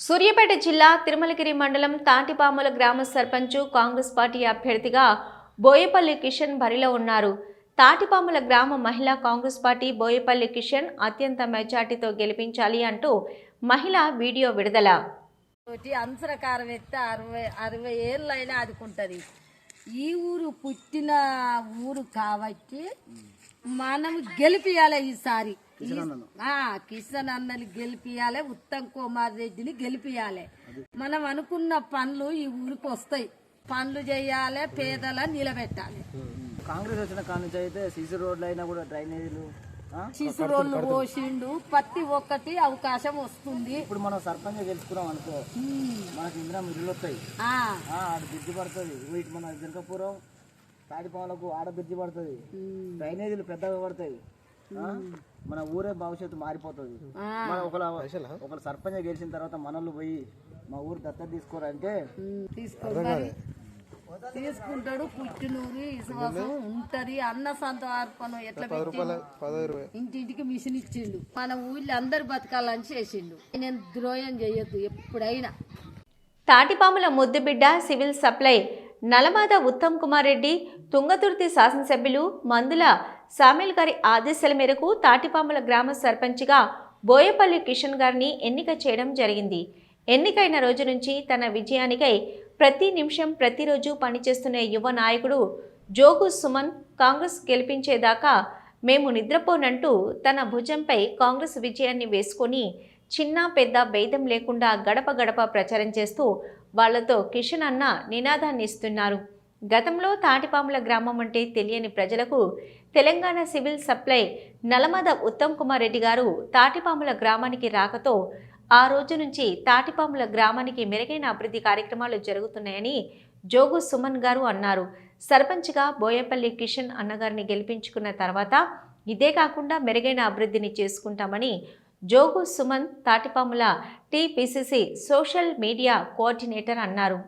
సూర్యాపేట జిల్లా తిరుమలగిరి మండలం తాటిపాముల గ్రామ సర్పంచు కాంగ్రెస్ పార్టీ అభ్యర్థిగా బోయపల్లి కిషన్ బరిలో ఉన్నారు. తాటిపాముల గ్రామ మహిళా కాంగ్రెస్ పార్టీ బోయపల్లి కిషన్ అత్యంత మెజార్టీతో గెలిపించాలి అంటూ మహిళ వీడియో విడుదల. తోటి ఎత్తే అరవై అరవై ఏళ్ళైనా అదుకుంటుంది ఈ ఊరు పుట్టిన ఊరు కాబట్టి మనం గెలిపియాలి ఈసారి. కిషన్ అన్నని. గెలిపియాలి ఉత్తమ్ కుమార్ రెడ్డిని గెలిపియాలి. మనం అనుకున్న పనులు ఈ ఊరికి వస్తాయి. పనులు చేయాలి పేదల నిలబెట్టాలి. కాంగ్రెస్ వచ్చిన నుంచి అయితే సీసీ రోడ్లు అయినా కూడా డ్రైనేజీలు? శిశు రోడ్లు పోసిండు ప్రతి ఒక్కటి అవకాశం వస్తుంది. ఇప్పుడు మనం సర్పంచ్ గెలుచుకున్నాం అనుకో. మనకి ఇందిరా మిల్లు వస్తాయి. పడుతుంది. వీటి మన జనకపురం తాడిపాములకు ఆడ బ్రిడ్జి పడుతుంది. డ్రైనేజీలు పెద్దగా పడతాయి? మన ఊరే భవిష్యత్తు మారిపోతుంది. ఆ. మన ఒకళ్ళ ఒకళ్ళ సర్పంచ్ గెలిచిన తర్వాత మనోళ్ళు పోయి మా ఊరు దత్తత తీసుకోరంటే ఉమ్, తీసుకో మరి. తీసుకుంటాడు పుట్టినూరు విశ్వాసం ఉంటది. అన్న సంత అర్పణం ఎట్లా ఇంటింటికి మిషన్ ఇచ్చిండు. మన ఊళ్ళో అందరు బతకాలని చేసిండు. నేను ద్రోహం చేయొద్దు ఎప్పుడైనా. తాటిపాముల ముద్దుబిడ్డ సివిల్ సప్లై నలమాద ఉత్తమ్ కుమార్ రెడ్డి తుంగతుర్తి శాసనసభ్యులు మందుల సామిల్ గారి ఆదేశాల మేరకు తాటిపాముల గ్రామ సర్పంచ్గా బోయపల్లి కిషన్ గారిని ఎన్నిక చేయడం జరిగింది. ఎన్నికైన రోజు నుంచి తన విజయానికై ప్రతి నిమిషం ప్రతిరోజు పనిచేస్తున్న యువ నాయకుడు జోగు సుమన్ కాంగ్రెస్ గెలిపించేదాకా మేము నిద్రపోనంటూ తన భుజంపై కాంగ్రెస్ విజయాన్ని వేసుకొని చిన్న పెద్ద భేదం లేకుండా గడప గడప ప్రచారం చేస్తూ వాళ్ళతో కిషన్ అన్న నినాదాన్ని ఇస్తున్నారు గతంలో తాటిపాముల గ్రామం అంటే తెలియని ప్రజలకు తెలంగాణ సివిల్ సప్లై నలమద ఉత్తమ్ కుమార్ రెడ్డి గారు తాటిపాముల గ్రామానికి రాకతో ఆ రోజు నుంచి తాటిపాముల గ్రామానికి మెరుగైన అభివృద్ధి కార్యక్రమాలు జరుగుతున్నాయని జోగు సుమన్ గారు అన్నారు. సర్పంచ్గా బోయపల్లి కిషన్ అన్నగారిని గెలిపించుకున్న తర్వాత ఇదే కాకుండా మెరుగైన అభివృద్ధిని చేసుకుంటామని Jogu Suman Thatipamula TPCC social media coordinator అన్నారు.